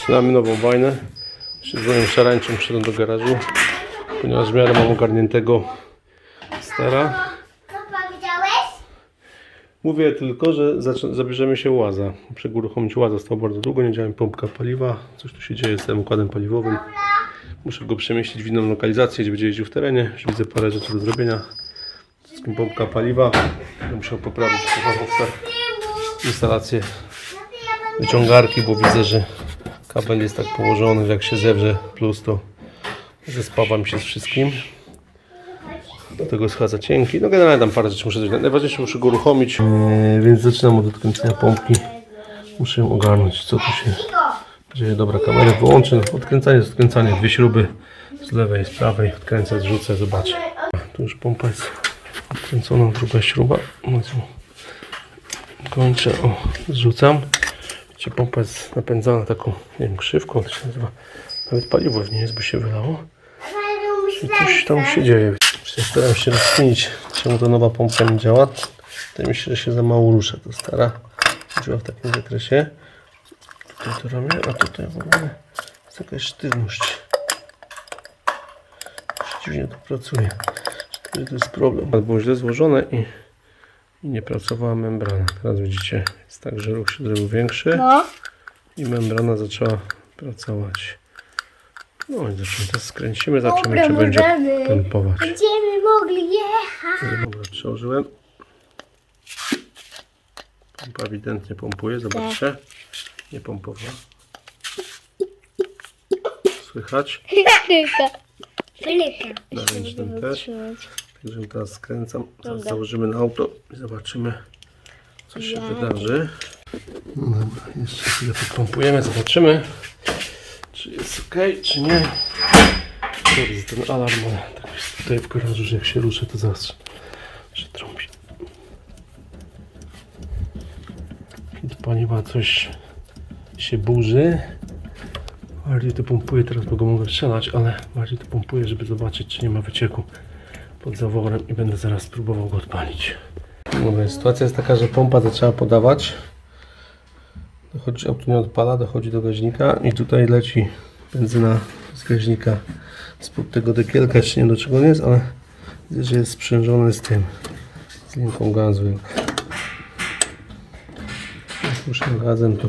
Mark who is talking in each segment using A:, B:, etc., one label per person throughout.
A: Zaczynamy nową wojnę. Jeszcze z moim szarańczem przyszedłem do garażu, ponieważ w miarę mam ogarniętego stara.
B: Widziałeś?
A: Mówię tylko, że zabierzemy się łaza. Uruchomić łaza, stał bardzo długo, nie działa mi pompka paliwa. Coś tu się dzieje z tym układem paliwowym. Muszę go przemieścić w inną lokalizację, gdzie będzie jeździł w terenie. Już widzę parę rzeczy do zrobienia. Wszystkim pompka paliwa. Będę musiał poprawić instalację wyciągarki, bo widzę, że kabel jest tak położony, że jak się zewrze plus to zespawa mi się z wszystkim. Do tego jest chyba za cienki. No generalnie tam parę rzeczy muszę zrobić. Najważniejsze muszę go uruchomić. Eee, więc zaczynam od odkręcenia pompki. Muszę ją ogarnąć, co tu się dzieje. Dobra, kamerę wyłączę. Odkręcanie jest odkręcanie. Dwie śruby z lewej, z prawej. Odkręcę, zrzucę, zobaczę. Tu już pompa jest odkręcona, druga śruba. No? Kończę, o, zrzucam. Widzicie, pompa jest napędzana taką, nie wiem, krzywką, to się nazywa. Nawet paliwo w niej jest, bo się wylało. I coś tam się dzieje. Staram się rozkminić, czemu ta nowa pompka nie działa. Wydaje mi się, że się za mało rusza. To stara działa w takim zakresie. Tutaj to robię, a tutaj w ogóle jest jakaś sztywność. Dziwnie to pracuje. To jest problem. Było źle złożone i, i nie pracowała membrana. Teraz widzicie, jest tak, że ruch się zrobił większy
B: No.
A: i membrana zaczęła pracować. No i teraz skręcimy, zobaczymy czy będzie
B: możemy.
A: pompować.
B: Będziemy mogli jechać.
A: Dobra, przełożyłem. Pompa ewidentnie pompuje, zobaczcie. Nie pompowała. Słychać?
B: Fryka. Fryka.
A: Na ręcznym też. Także teraz skręcam. Teraz założymy na auto i zobaczymy co się wydarzy. No dobra, jeszcze chwilę pompujemy, zobaczymy czy jest ok, czy nie. To jest ten alarm, ale tak jest tutaj w garażu, że jak się ruszę to zaraz się trąbi. Do paliwa coś się burzy. Bardziej to pompuję teraz, bo go mogę strzelać, ale bardziej to pompuję, żeby zobaczyć, czy nie ma wycieku pod zaworem i będę zaraz próbował go odpalić. Dobra, sytuacja jest taka, że pompa zaczęła podawać. Dochodzi, auto nie odpala, dochodzi do gaźnika i tutaj leci benzyna z gaźnika spod tego dekielka, czy nie do czego nie jest, ale widzę, że jest sprzężone z tym, z linką gazu. Puszczam gazem, to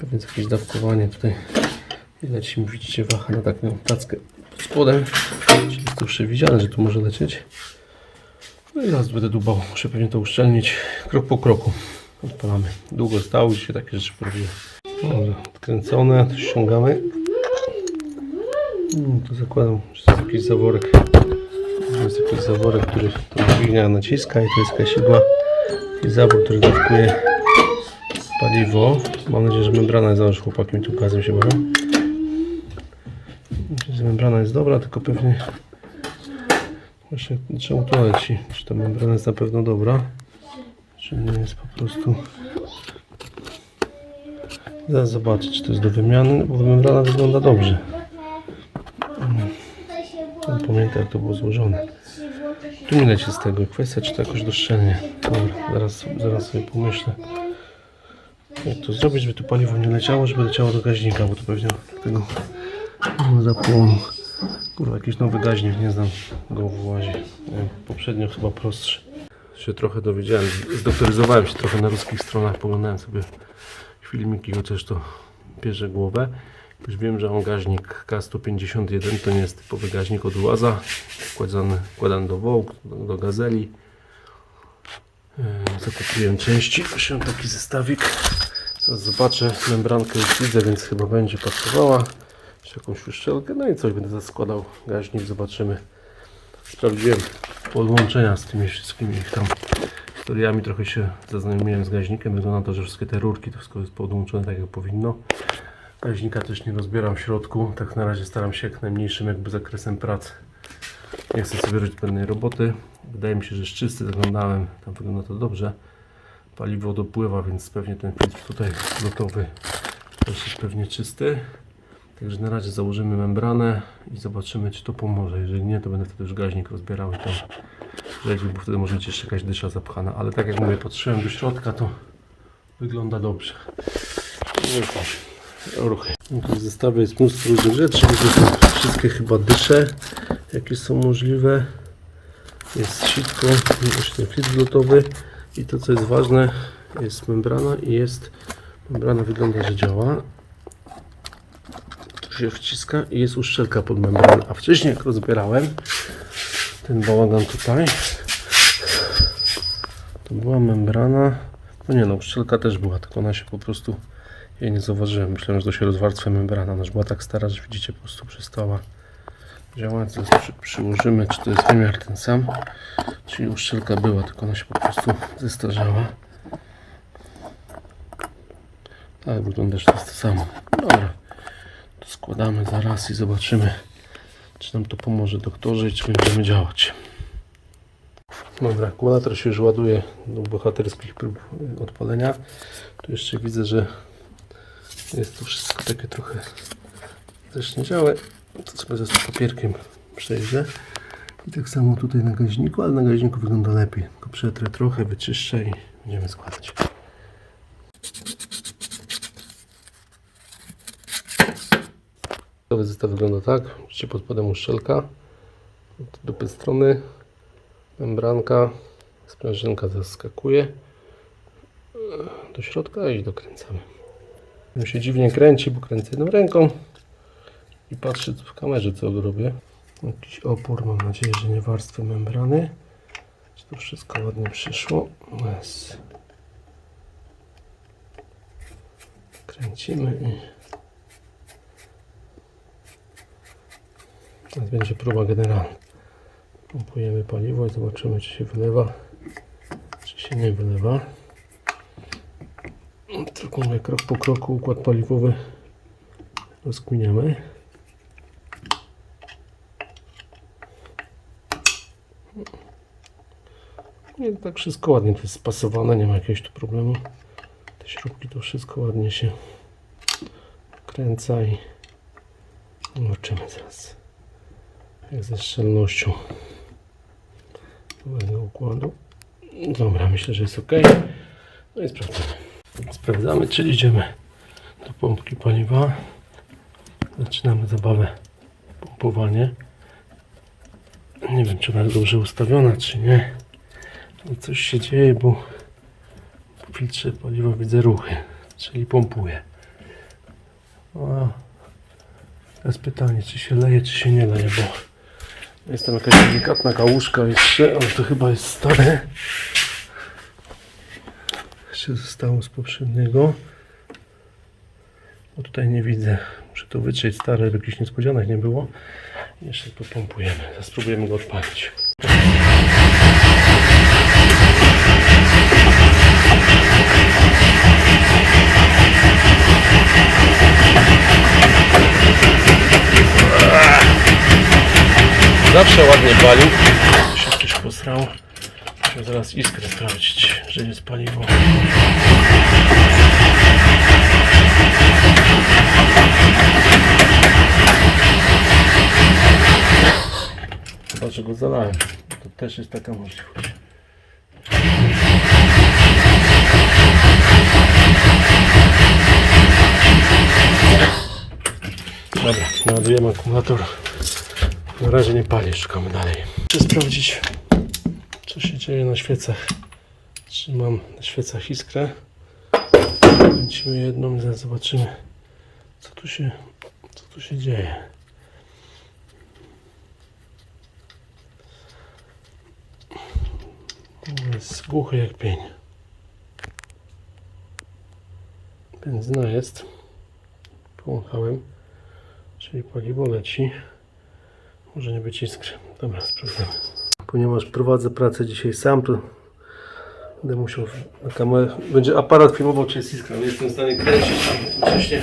A: pewnie jakieś dawkowanie tutaj i leci mi, widzicie, waha na taką tackę pod spodem, to przewidziane, że tu może lecieć. No i raz będę dubał, muszę pewnie to uszczelnić krok po kroku. Odpalamy. Długo stało się takie rzeczy. Dobrze, odkręcone, to ściągamy. Mm, tu zakładam, że jest jakiś zaworek. Jest jakiś zaworek, który to dźwignia naciska i to jest jakaś igła. I zawór, który dawkuje paliwo. Mam nadzieję, że membrana jest, załóż chłopaki mi tu gazem się bawią. Membrana jest dobra, tylko pewnie czemu to leci? Czy ta membrana jest na pewno dobra? Czy nie jest po prostu... Zaraz zobaczę, czy to jest do wymiany, bo membrana wygląda dobrze. Mm. Pamiętam jak to było złożone. Tu nie leci z tego. Kwestia, czy to jakoś doszczelnie. Dobra, zaraz, zaraz sobie pomyślę. Jak to zrobić, żeby tu paliwo nie leciało, żeby leciało do gaźnika, bo to pewnie tego zapłonu. Kurwa, jakiś nowy gaźnik, nie znam go w łazie. Wiem, Poprzednio chyba prostszy. Się trochę dowiedziałem, zdoktoryzowałem się trochę na ruskich stronach, poglądałem sobie filmiki, chociaż to bierze głowę. Już wiem, że on gaźnik K151 to nie jest typowy gaźnik od łaza, wkładany, wkładany do Vogue, do, Gazeli. Yy, Zakupiłem części, wziąłem taki zestawik. Zaraz zobaczę, membrankę już widzę, więc chyba będzie pasowała. Jeszcze jakąś uszczelkę, no i coś będę zaskładał gaźnik, zobaczymy. Sprawdziłem podłączenia z tymi wszystkimi ich tam historiami, trochę się zaznajomiłem z gaźnikiem. Wygląda na to, że wszystkie te rurki, to wszystko jest podłączone tak jak powinno. Gaźnika też nie rozbieram w środku, tak na razie staram się jak najmniejszym jakby zakresem prac. Nie chcę sobie robić zbędnej roboty. Wydaje mi się, że jest czysty, zaglądałem, tam wygląda to dobrze. Paliwo dopływa, więc pewnie ten filtr tutaj gotowy też jest pewnie czysty. Także na razie założymy membranę i zobaczymy czy to pomoże. Jeżeli nie, to będę wtedy już gaźnik rozbierał i tam rzeźbił, bo wtedy może być jeszcze jakaś dysza zapchana. Ale tak jak mówię, patrzyłem do środka, to wygląda dobrze. No tak. ruchy. W zestawie jest mnóstwo różnych rzeczy. Wszystkie chyba dysze, jakie są możliwe. Jest sitko, właśnie filtr lotowy i to co jest ważne, jest membrana i jest membrana wygląda, że działa. Się wciska i jest uszczelka pod membraną. A wcześniej jak rozbierałem ten bałagan tutaj, to była membrana. No nie no, uszczelka też była, tylko ona się po prostu jej nie zauważyłem. Myślałem, że to się rozwarstwia membrana. Ona już była tak stara, że widzicie, po prostu przestała działać. Teraz przy, przyłożymy, czy to jest wymiar ten sam. Czyli uszczelka była, tylko ona się po prostu zestarzała. Tak, wygląda, że to jest to samo. Dobra, składamy zaraz i zobaczymy, czy nam to pomoże doktorze i czy będziemy działać. Dobra, akumulator się już ładuje do bohaterskich prób y, odpalenia. Tu jeszcze widzę, że jest to wszystko takie trochę ześniedziałe. To sobie ze papierkiem przejrzę. I tak samo tutaj na gaźniku, ale na gaźniku wygląda lepiej. Tylko przetrę trochę, wyczyszczę i będziemy składać. Nowy zestaw wygląda tak. Widzicie pod spodem uszczelka. Od dupy strony. Membranka. Sprężynka zaskakuje do środka i dokręcamy. On się dziwnie kręci, bo kręcę jedną ręką i patrzę w kamerze co robię. Jakiś opór, mam nadzieję, że nie warstwy membrany. Czy to wszystko ładnie przyszło? Jest. Kręcimy i teraz będzie próba generalna. Pompujemy paliwo i zobaczymy czy się wylewa, czy się nie wylewa. Tylko krok po kroku układ paliwowy rozkminiamy. Nie, tak wszystko ładnie to jest spasowane, nie ma jakiegoś tu problemu. Te śrubki to wszystko ładnie się kręca i zobaczymy zaraz jak ze szczelnością tego układu. Dobra, myślę, że jest ok. No i sprawdzamy. Sprawdzamy, czy idziemy do pompki paliwa. Zaczynamy zabawę pompowanie. Nie wiem, czy ona jest dobrze ustawiona, czy nie. Ale coś się dzieje, bo w filtrze paliwa widzę ruchy, czyli pompuje. A teraz pytanie, czy się leje, czy się nie leje, bo jest tam jakaś delikatna kałużka jeszcze, ale to chyba jest stare. Jeszcze zostało z poprzedniego. Bo tutaj nie widzę. Muszę to wytrzeć stare, żeby jakichś niespodzianek nie było. Jeszcze to pompujemy. Zaraz go odpalić. Zawsze ładnie pali. Się ktoś posrał. Muszę zaraz iskrę sprawdzić, że paliwo. Chyba, że go zalałem. To też jest taka możliwość. Dobra, naładujemy akumulator. Na razie nie pali, szukamy dalej. Chcę sprawdzić, co się dzieje na świecach. Czy mam na świecach iskrę? Kręcimy jedną i zaraz zobaczymy, co tu się, co tu się dzieje. Jest głuchy jak pień. Benzyna jest. Połąchałem, czyli paliwo leci. Może nie być iskry. Dobra, sprawdzamy. Ponieważ prowadzę pracę dzisiaj sam, to będę musiał kamerę. Będzie aparat filmował, czy jest iskra. Nie jestem w stanie kręcić jednocześnie.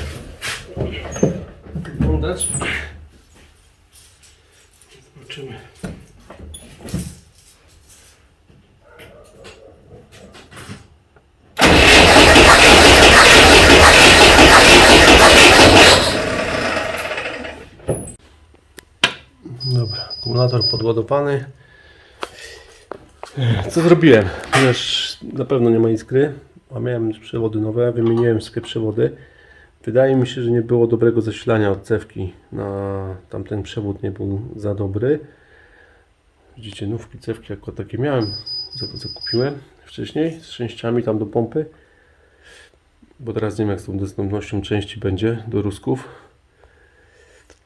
A: Wyglądać. Akumulator podładowany. Co zrobiłem? Ponieważ na pewno nie ma iskry, a miałem przewody nowe, wymieniłem wszystkie przewody. Wydaje mi się, że nie było dobrego zasilania od cewki. Na tamten przewód nie był za dobry. Widzicie, nówki cewki jako takie miałem. Zaku- Zakupiłem wcześniej z częściami tam do pompy. Bo teraz nie wiem jak z tą dostępnością części będzie do rusków.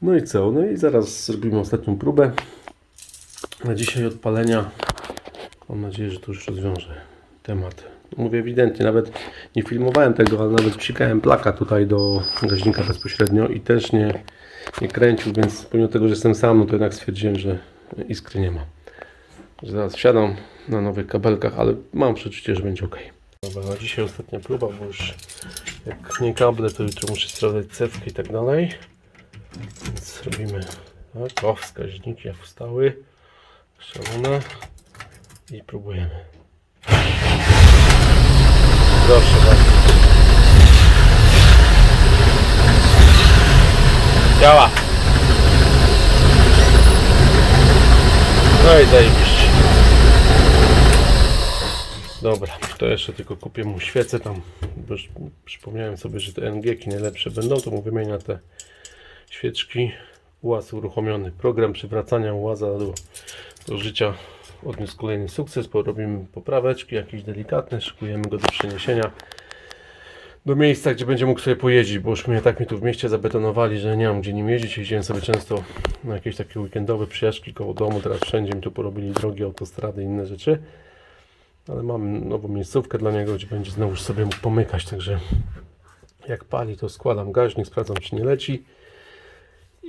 A: No i co? No i zaraz zrobimy ostatnią próbę. Na dzisiaj odpalenia. Mam nadzieję, że to już rozwiąże temat. Mówię ewidentnie, nawet nie filmowałem tego, ale nawet psikałem plaka tutaj do gaźnika bezpośrednio i też nie, nie kręcił, więc pomimo tego, że jestem sam, no to jednak stwierdziłem, że iskry nie ma. Że Zaraz wsiadam na nowych kabelkach, ale mam przeczucie, że będzie ok. Dobra, na dzisiaj ostatnia próba, bo już jak nie kable, to jutro muszę sprawdzać cewkę i tak dalej. Więc robimy tak, o, wskaźniki jak wstały, szalone i próbujemy. Proszę bardzo. Działa. No i zajebiście. Dobra, to jeszcze tylko kupię mu świecę tam, bo już przypomniałem sobie, że te NG-ki najlepsze będą, to mu wymienia te świeczki. Ułaz uruchomiony. Program przywracania ułaza do, do życia odniósł kolejny sukces, bo robimy popraweczki jakieś delikatne, szykujemy go do przeniesienia do miejsca, gdzie będzie mógł sobie pojeździć, bo już mnie tak mi tu w mieście zabetonowali, że nie mam gdzie nim jeździć. Jeździłem sobie często na jakieś takie weekendowe przyjażdżki koło domu, teraz wszędzie mi tu porobili drogi, autostrady i inne rzeczy. Ale mam nową miejscówkę dla niego, gdzie będzie znowu sobie mógł pomykać, także jak pali, to składam gaźnik, sprawdzam czy nie leci.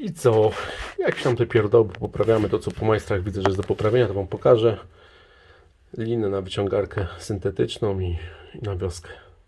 A: I co? Jak tam te pierdoły poprawiamy, to co po majstrach widzę, że jest do poprawienia, to Wam pokażę. Linę na wyciągarkę syntetyczną i, i na wioskę.